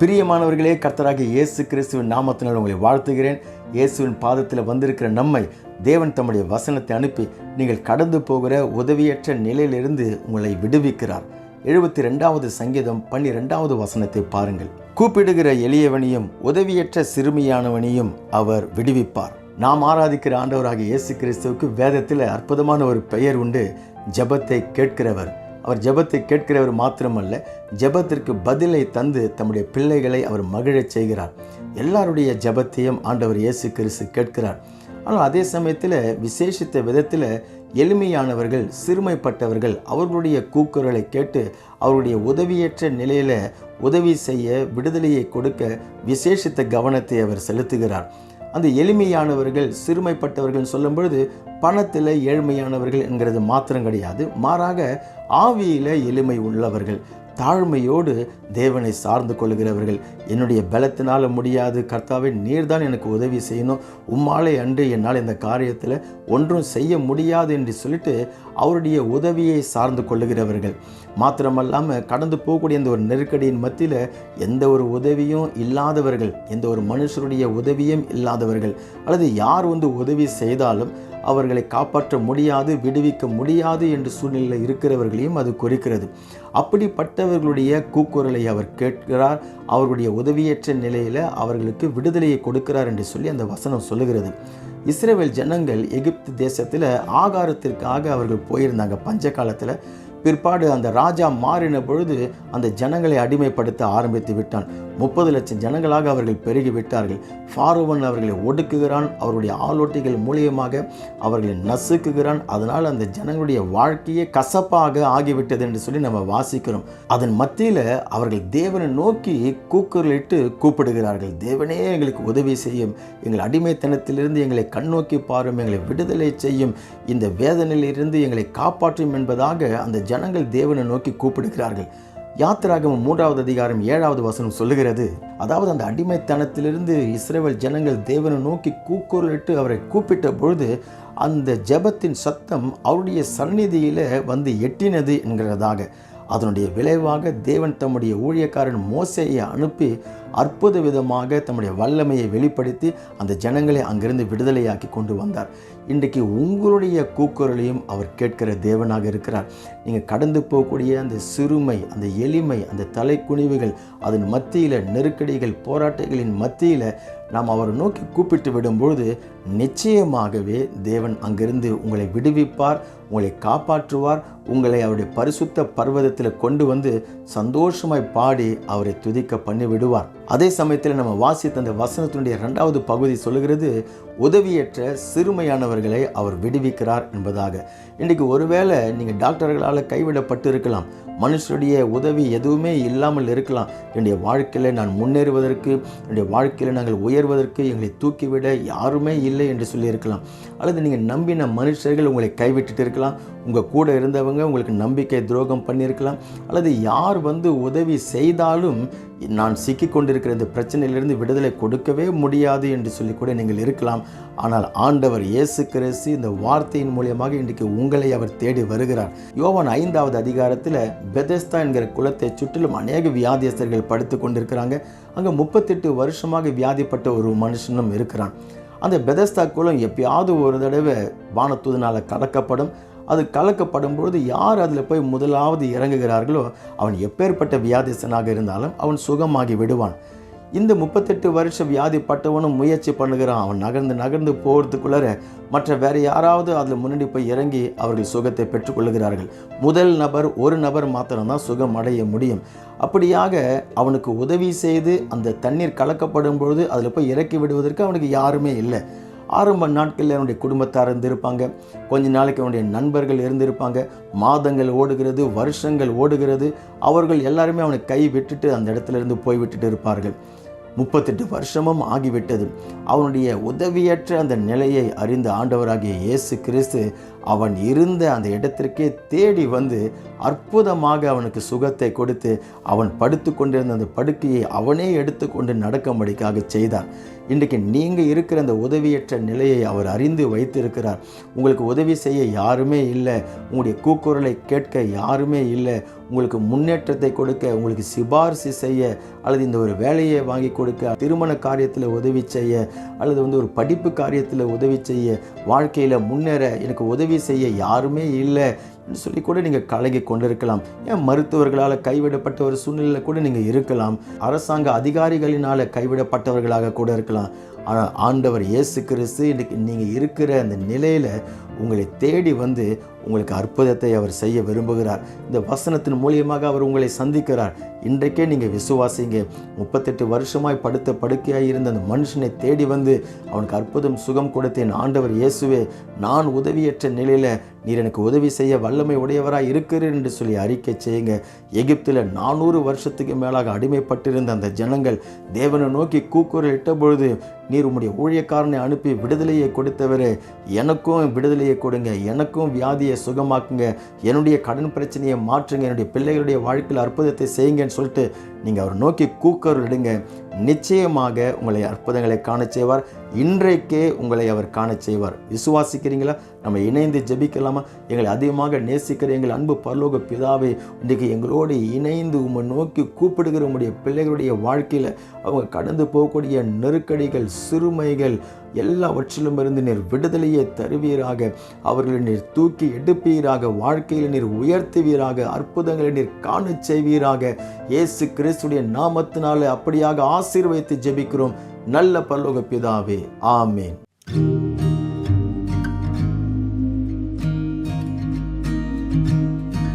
பிரியமானவர்களே கர்த்தராக இயேசு கிறிஸ்துவின் நாமத்தினால் உங்களை வாழ்த்துகிறேன். இயேசுவின் பாதத்தில் வந்திருக்கிற நம்மை தேவன் தம்முடைய வசனத்தை அனுப்பி நீங்கள் கடந்து போகிற உதவியற்ற நிலையிலிருந்து உங்களை விடுவிக்கிறார். எழுபத்தி ரெண்டாவது சங்கீதம் பன்னிரெண்டாவது வசனத்தை பாருங்கள். கூப்பிடுகிற எளியவனையும் உதவியற்ற சிறுமியானவனையும் அவர் விடுவிப்பார். நாம் ஆராதிக்கிற ஆண்டவராக இயேசு கிறிஸ்துவுக்கு வேதத்தில் அற்புதமான ஒரு பெயர் உண்டு. ஜெபத்தை கேட்கிறவர் அவர் ஜெபத்தை கேட்கிறவர் மாத்திரமல்ல ஜெபத்திற்கு பதிலை தந்து தம்முடைய பிள்ளைகளை அவர் மகிழச் செய்கிறார். எல்லாருடைய ஜெபத்தையும் ஆண்டவர் இயேசு கிறிஸ்து கேட்கிறார். ஆனால் அதே சமயத்தில் விசேஷித்த விதத்தில் எளிமையானவர்கள் சிறுமைப்பட்டவர்கள் அவர்களுடைய கூக்குரலை கேட்டு அவருடைய உதவியற்ற நிலையில் உதவி செய்ய விடுதலையை கொடுக்க விசேஷித்த கவனத்தை அவர் செலுத்துகிறார். அந்த எளிமையானவர்கள் சிறுமைப்பட்டவர்கள் சொல்லும் பொழுது பணத்தில் ஏழ்மையானவர்கள் என்கிறது மாத்திரம் கிடையாது. மாறாக ஆவியில் எளிமை உள்ளவர்கள். தாழ்மையோடு தேவனை சார்ந்து கொள்கிறவர்கள். என்னுடைய பலத்தினால் முடியாது. கர்த்தாவே நீர்தான் எனக்கு உதவி செய்யணும். உம்மாலே அன்று என்னால் இந்த காரியத்தில் ஒன்றும் செய்ய முடியாது என்று சொல்லிட்டு அவருடைய உதவியை சார்ந்து கொள்ளுகிறவர்கள். மாத்திரமல்லாமல் கடந்து போகக்கூடிய இந்த ஒரு நெருக்கடியின் மத்தியில் எந்த ஒரு உதவியும் இல்லாதவர்கள் எந்த ஒரு மனுஷருடைய உதவியும் இல்லாதவர்கள் அல்லது யார் வந்து உதவி செய்தாலும் அவர்களை காப்பாற்ற முடியாது விடுவிக்க முடியாது என்று சூழ்நிலையில் இருக்கிறவர்களையும் அது குறிக்கிறது. அப்படிப்பட்டவர்களுடைய கூக்குரலை அவர் கேட்கிறார். அவர்களுடைய உதவியற்ற நிலையில் அவர்களுக்கு விடுதலையை கொடுக்கிறார் என்று சொல்லி அந்த வசனம் சொல்லுகிறது. இஸ்ரேல் ஜனங்கள் எகிப்து தேசத்தில் ஆகாரத்திற்காக அவர்கள் போயிருந்தாங்க. பஞ்ச காலத்தில் பிற்பாடு அந்த ராஜா மாறின பொழுது அந்த ஜனங்களை அடிமைப்படுத்த ஆரம்பித்து விட்டான். முப்பது லட்சம் ஜனங்களாக அவர்கள் பெருகிவிட்டார்கள் ஃபாரோவன் அவர்களை ஒடுக்குகிறான். அவருடைய ஆலோட்டிகள் மூலியமாக அவர்களை நசுக்குகிறான். அதனால் அந்த ஜனங்களுடைய வாழ்க்கையே கசப்பாக ஆகிவிட்டது என்று சொல்லி நம்ம வாசிக்கிறோம். அதன் மத்தியில் அவர்கள் தேவனை நோக்கி கூக்குரலிட்டு கூப்பிடுகிறார்கள். தேவனே எங்களுக்கு உதவி செய்யும். எங்கள் அடிமைத்தனத்திலிருந்து எங்களை கண்ணோக்கி பாரும். எங்களை விடுதலை செய்யும். இந்த வேதனையிலிருந்து எங்களை காப்பாற்றும் என்பதாக அந்த ஜனங்கள் தேவனை நோக்கி கூப்பிடுகிறார்கள். யாத்திராகமம் மூன்றாவது அதிகாரம் ஏழாவது வசனம் சொல்லுகிறது அதாவது அந்த அடிமைத்தனத்திலிருந்து இஸ்ரேல் ஜனங்கள் தேவனை நோக்கி கூக்குரலிட்டு அவரை கூப்பிட்ட பொழுது அந்த ஜெபத்தின் சத்தம் அவருடைய சந்நிதியில் வந்து எட்டினது என்கிறதாக. அதனுடைய விளைவாக தேவன் தம்முடைய ஊழியக்காரன் மோசையை அனுப்பி அற்புத விதமாக தம்முடைய வல்லமையை வெளிப்படுத்தி அந்த ஜனங்களை அங்கிருந்து விடுதலையாக்கி கொண்டு வந்தார். இன்றைக்கு உங்களுடைய கூக்குரலையும் அவர் கேட்கிற தேவனாக இருக்கிறார். நீங்கள் கடந்து போகக்கூடிய அந்த சிறுமை அந்த எளிமை அந்த தலைக்குனிவுகள் அதன் மத்தியில் நெருக்கடிகள் போராட்டங்களின் மத்தியில் நாம் அவரை நோக்கி கூப்பிட்டு விடும்பொழுது நிச்சயமாகவே தேவன் அங்கிருந்து உங்களை விடுவிப்பார் உங்களை காப்பாற்றுவார் உங்களை அவருடைய பரிசுத்த பர்வதத்தில் கொண்டு வந்து சந்தோஷமாய் பாடி அவரை துதிக்க பண்ணி விடுவார் அதே சமயத்தில் நம்ம வாசித்த அந்த வசனத்தினுடைய ரெண்டாவது பகுதி சொல்லுகிறது உதவியற்ற சிறுமையானவர்களை அவர் விடுவிக்கிறார் என்பதாக. இன்றைக்கு ஒருவேளை நீங்கள் டாக்டர்களால் கைவிடப்பட்டு இருக்கலாம் மனுஷருடைய உதவி எதுவுமே இல்லாமல் இருக்கலாம். என்னுடைய வாழ்க்கையில் நான் முன்னேறுவதற்கு என்னுடைய வாழ்க்கையில் நாங்கள் உயர்வதற்கு எங்களை தூக்கிவிட யாருமே இல்லை என்று சொல்லியிருக்கலாம். அல்லது நீங்கள் நம்பின மனுஷர்கள் உங்களை கைவிட்டுட்டு இருக்கலாம் உங்கள் கூட இருந்தவங்க உங்களுக்கு நம்பிக்கை துரோகம் பண்ணியிருக்கலாம். அல்லது யார் வந்து உதவி செய்தாலும் நான் சிக்கி கொண்டிருக்கிற இந்த பிரச்சனையிலிருந்து விடுதலை கொடுக்கவே முடியாது என்று சொல்லி கூட நீங்கள் இருக்கலாம். ஆனால் ஆண்டவர் இயேசு கிறிஸ்து இந்த வார்த்தையின் மூலியமாக இன்றைக்கு உங்களை அவர் தேடி வருகிறார். யோவான் ஐந்தாவது அதிகாரத்தில் பெதஸ்தா என்கிற குலத்தை சுற்றிலும் அநேக வியாதியஸ்தர்கள் படுத்து கொண்டிருக்கிறாங்க. அங்கே முப்பத்தெட்டு வருஷமாக வியாதிப்பட்ட ஒரு மனுஷனும் இருக்கிறான். அந்த பெதஸ்தா குலம் எப்பயாவது ஒரு தடவை வானத்தூதனால் கலக்கப்படும் அது கலக்கப்படும் பொழுது யார் அதில் போய் முதலாவது இறங்குகிறார்களோ அவன் எப்பேற்பட்ட வியாதிசனாக இருந்தாலும் அவன் சுகமாகி விடுவான். இந்த முப்பத்தெட்டு வருஷ வியாதிப்பட்டவனும் முயற்சி பண்ணுகிறான். அவன் நகர்ந்து நகர்ந்து போகிறதுக்குள்ளார மற்ற வேற யாராவது அதில் முன்னாடி போய் இறங்கி அவர்கள் சுகத்தை பெற்றுக்கொள்கிறார்கள். முதல் நபர் ஒரு நபர் மாத்திரம்தான் சுகம் அடைய முடியும். அப்படியாக அவனுக்கு உதவி செய்து அந்த தண்ணீர் கலக்கப்படும் பொழுது அதில் போய் இறக்கி விடுவதற்கு அவனுக்கு யாருமே இல்லை. ஆரம்ப நாட்களில் அவனுடைய குடும்பத்தார் இருந்திருப்பாங்க. கொஞ்ச நாளைக்கு அவனுடைய நண்பர்கள் இருந்திருப்பாங்க. மாதங்கள் ஓடுகிறது வருஷங்கள் ஓடுகிறது. அவர்கள் எல்லாருமே அவனை கை விட்டுட்டு அந்த இடத்துல இருந்து போய் விட்டுட்டு இருப்பார்கள். முப்பத்தெட்டு வருஷமும் ஆகிவிட்டது. அவனுடைய உதவியற்ற அந்த நிலையை அறிந்த ஆண்டவராகிய இயேசு கிறிஸ்து அவன் இருந்த அந்த இடத்திற்கே தேடி வந்து அற்புதமாக அவனுக்கு சுகத்தை கொடுத்து அவன் படுத்து கொண்டிருந்த அந்த படுக்கையை அவனே எடுத்துக்கொண்டு நடக்கும்படிக்காக செய்தார். இன்றைக்கு நீங்கள் இருக்கிற அந்த உதவியற்ற நிலையை அவர் அறிந்து வைத்திருக்கிறார். உங்களுக்கு உதவி செய்ய யாருமே இல்லை. உங்களுடைய கூக்குரலை கேட்க யாருமே இல்லை. உங்களுக்கு முன்னேற்றத்தை கொடுக்க உங்களுக்கு சிபாரிசு செய்ய அல்லது இந்த ஒரு வேலையை வாங்கி கொடுக்க திருமண காரியத்தில் உதவி செய்ய அல்லது வந்து ஒரு படிப்பு காரியத்தில் உதவி செய்ய வாழ்க்கையில் முன்னேற எனக்கு உதவி செய்ய யாருமே இல்லைன்னு சொல்லி கூட நீங்கள் கலகி கொண்டிருக்கலாம். ஏன் மருத்துவர்களால் கைவிடப்பட்ட ஒரு சூழ்நிலையில் கூட நீங்கள் இருக்கலாம். அரசாங்க அதிகாரிகளினால் கைவிடப்பட்டவர்களாக கூட இருக்கலாம். ஆனால் ஆண்டவர் இயேசு கிறிஸ்து இன்னைக்கு நீங்கள் இருக்கிற அந்த நிலையில் உங்களை தேடி வந்து உங்களுக்கு அற்புதத்தை அவர் செய்ய விரும்புகிறார். இந்த வசனத்தின் மூலியமாக அவர் உங்களை சந்திக்கிறார். இன்றைக்கே நீங்கள் விசுவாசிங்க. முப்பத்தெட்டு வருஷமாய் படுத்த படுக்கையாக இருந்த அந்த மனுஷனை தேடி வந்து அவனுக்கு அற்புதம் சுகம் கொடுத்தேன். ஆண்டவர் இயேசுவே நான் உதவியற்ற நிலையில் நீர் எனக்கு உதவி செய்ய வல்லமை உடையவராக இருக்கிறீர் என்று சொல்லி அறிக்கை செய்யுங்க. எகிப்தில் நானூறு வருஷத்துக்கு மேலாக அடிமைப்பட்டிருந்த அந்த ஜனங்கள் தேவனை நோக்கி கூக்குரல் இட்ட பொழுது நீர் உம்முடைய ஊழியக்காரனை அனுப்பி விடுதலையை கொடுத்தவர் எனக்கும் விடுதலையை கொடுங்க எனக்கும் வியாதியை சுகமாக்குங்க என்னுடைய கடன் பிரச்சனையை மாற்றுங்க என்னுடைய பிள்ளைகளுடைய வாழ்க்கையில் அற்புதத்தை செய்யுங்கன்னு சொல்லிட்டு நீங்கள் அவரை நோக்கி கூக்குரல் இடுங்க. நிச்சயமாக உங்களை அற்புதங்களை காண செய்வார். இன்றைக்கே உங்களை அவர் காண செய்வார். விசுவாசிக்கிறீங்களா? நம்ம இணைந்து ஜெபிக்கலாமா? எங்களை அதிகமாக நேசிக்கிற எங்கள் அன்பு பரலோக பிதாவை இன்றைக்கு எங்களோடு இணைந்து உம்மை நோக்கி கூப்பிடுகிற உங்களுடைய பிள்ளைகளுடைய வாழ்க்கையில் அவங்க கடந்து போகக்கூடிய நெருக்கடிகள் சிறுமைகள் எல்லாவற்றிலும் இருந்து நீர் விடுதலையை தருவீராக. அவர்களை நீர் தூக்கி எடுப்பீராக. வாழ்க்கையில் நீர் உயர்த்துவீராக. அற்புதங்களை நீர் காண செய்வீராக. இயேசு கிறிஸ்துடைய நாமத்தினாலே அப்படியாக ஆசீர்வதித்து ஜெபிக்கிறோம். நல்ல பல்லோக பிதாவே. ஆமேன்.